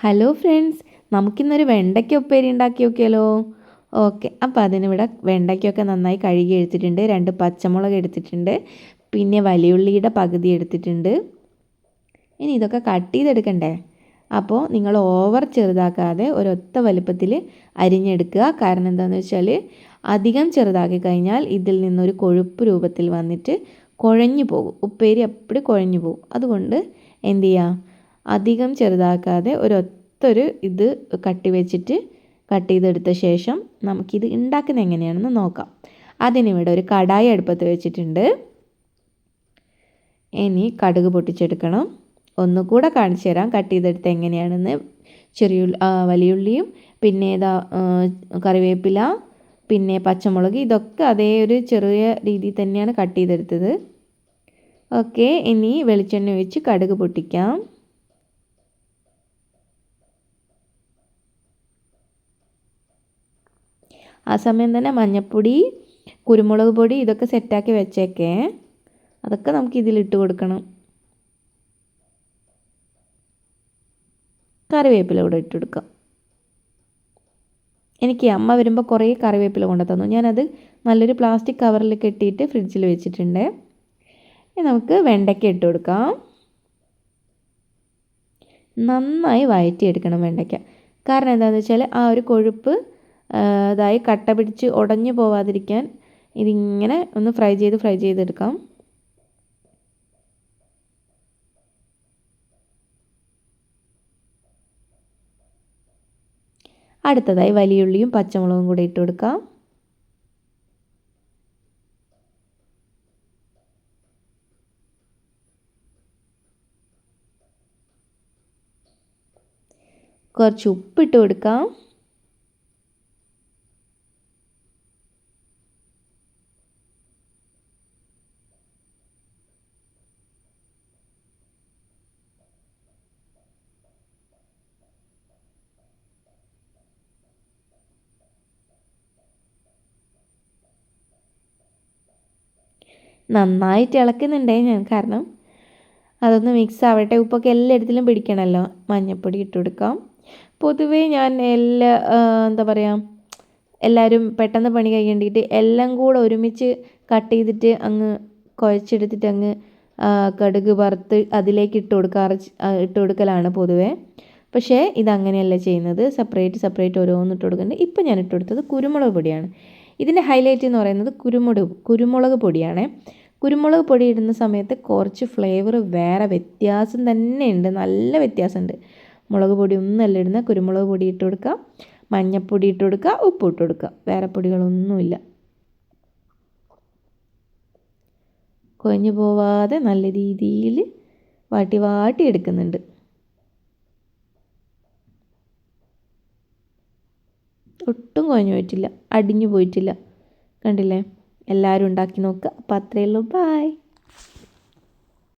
Hello friends നമുക്കിന്നൊരു വെണ്ടയ്ക്ക ഉപ്പേരി ഉണ്ടാക്കി നോക്കിയാലോ? ഓക്കെ അപ്പോൾ അതിനിവിടെ വെണ്ടയ്ക്കൊക്കെ നന്നായി കഴുകി എടുത്തിട്ടുണ്ട്. രണ്ട് പച്ചമുളക് എടുത്തിട്ടുണ്ട്. പിന്നെ വലിയുള്ളിയുടെ പകുതി എടുത്തിട്ടുണ്ട്. ഇനി ഇതൊക്കെ കട്ട് ചെയ്തെടുക്കണ്ടേ? അപ്പോൾ നിങ്ങൾ ഓവർ ചെറുതാക്കാതെ ഒരൊത്ത വലുപ്പത്തിൽ അരിഞ്ഞെടുക്കുക. കാരണം എന്താണെന്ന് വെച്ചാൽ അധികം ചെറുതാക്കി കഴിഞ്ഞാൽ ഇതിൽ നിന്നൊരു കൊഴുപ്പ് രൂപത്തിൽ വന്നിട്ട് കുഴഞ്ഞു പോകും. ഉപ്പേരി എപ്പോഴും കുഴഞ്ഞു പോകും. അതുകൊണ്ട് എന്ത് ചെയ്യുക അധികം ചെറുതാക്കാതെ ഒരൊത്തൊരു ഇത് കട്ടി വെച്ചിട്ട് കട്ട് ചെയ്തെടുത്ത ശേഷം നമുക്കിത് ഉണ്ടാക്കുന്നത് എങ്ങനെയാണെന്ന് നോക്കാം. അതിനിവിടെ ഒരു കടായി അടുപ്പത്ത് വെച്ചിട്ടുണ്ട്. ഇനി കടുക് പൊട്ടിച്ചെടുക്കണം. ഒന്നുകൂടെ കാണിച്ചു തരാം കട്ട് ചെയ്തെടുത്ത് എങ്ങനെയാണെന്ന്. ചെറിയ വലിയുള്ളിയും പിന്നെ ഇതാ കറിവേപ്പില പിന്നെ പച്ചമുളക് ഇതൊക്കെ അതേ ഒരു ചെറിയ രീതിയിൽ തന്നെയാണ് കട്ട് ചെയ്തെടുത്തത്. ഓക്കെ ഇനി വെളിച്ചെണ്ണ ഒഴിച്ച് കടുക് പൊട്ടിക്കാം. ആ സമയം തന്നെ മഞ്ഞപ്പൊടി കുരുമുളക് പൊടി ഇതൊക്കെ സെറ്റാക്കി വെച്ചേക്കേ. അതൊക്കെ നമുക്ക് ഇതിലിട്ട് കൊടുക്കണം. കറിവേപ്പില കൂടെ ഇട്ട് കൊടുക്കാം. എനിക്ക് അമ്മ വരുമ്പോൾ കുറേ കറിവേപ്പില കൊണ്ടു തന്നു. ഞാനത് നല്ലൊരു പ്ലാസ്റ്റിക് കവറിൽ കെട്ടിയിട്ട് ഫ്രിഡ്ജിൽ വെച്ചിട്ടുണ്ട്. നമുക്ക് വെണ്ടയ്ക്ക ഇട്ട് കൊടുക്കാം. നന്നായി വഴറ്റിയെടുക്കണം വെണ്ടയ്ക്ക. കാരണം എന്താണെന്ന് വെച്ചാൽ ആ ഒരു കൊഴുപ്പ് അതായി കട്ട പിടിച്ച് ഉടഞ്ഞു പോവാതിരിക്കാൻ ഇതിങ്ങനെ ഒന്ന് ഫ്രൈ ചെയ്ത് ഫ്രൈ ചെയ്തെടുക്കാം. അടുത്തതായി വലിയുള്ളിയും പച്ചമുളകും കൂടി ഇട്ട് കൊടുക്കാം. കുറച്ച് ഉപ്പിട്ട് കൊടുക്കാം. നന്നായിട്ട് ഇളക്കുന്നുണ്ടേ ഞാൻ കാരണം അതൊന്ന് മിക്സ് ആവട്ടെ. ഉപ്പൊക്കെ എല്ലായിടത്തിലും പിടിക്കണമല്ലോ. മഞ്ഞൾപ്പൊടി ഇട്ട് കൊടുക്കാം. പൊതുവേ ഞാൻ എല്ലാ എന്താ പറയുക എല്ലാവരും പെട്ടെന്ന് പണി കഴിയേണ്ടിയിട്ട് എല്ലാം കൂടെ ഒരുമിച്ച് കട്ട് ചെയ്തിട്ട് അങ്ങ് കുഴച്ചെടുത്തിട്ട് അങ്ങ് കടുക് വറുത്ത് അതിലേക്ക് ഇട്ട് കൊടുക്കാറ് ഇട്ട് കൊടുക്കലാണ് പൊതുവേ. പക്ഷേ ഇതങ്ങനെയല്ല ചെയ്യുന്നത്. സെപ്പറേറ്റ് സെപ്പറേറ്റ് ഓരോന്ന് ഇട്ട് കൊടുക്കുന്നുണ്ട് ഇപ്പം ഞാൻ ഇട്ട് കൊടുത്തത് കുരുമുളക് പൊടിയാണ്. ഇതിന്റെ ഹൈലൈറ്റ് എന്ന് പറയുന്നത് കുരുമുളക് കുരുമുളക് പൊടിയാണ്. കുരുമുളക് പൊടി ഇടുന്ന സമയത്ത് കുറച്ച് ഫ്ലേവർ വേറെ വ്യത്യാസം തന്നെ ഉണ്ട് നല്ല വ്യത്യാസമുണ്ട്. മുളക് പൊടി ഒന്നല്ല ഇടുന്ന കുരുമുളക് പൊടി ഇട്ട് കൊടുക്കുക മഞ്ഞപ്പൊടി ഇട്ട് കൊടുക്കുക ഉപ്പ് ഇട്ട് കൊടുക്കുക വേറെ പൊടികളൊന്നുമില്ല. കൊഞ്ഞു പോവാതെ നല്ല രീതിയിൽ വാട്ടി വാട്ടി എടുക്കുന്നുണ്ട്. ഒട്ടും കുഴഞ്ഞു പോയിട്ടില്ല. അടിഞ്ഞു പോയിട്ടില്ല. കണ്ടില്ലേ? എല്ലാവരും ഉണ്ടാക്കി നോക്കുക അപ്പോൾ അത്രയേ ഉള്ളൂ. ബായ്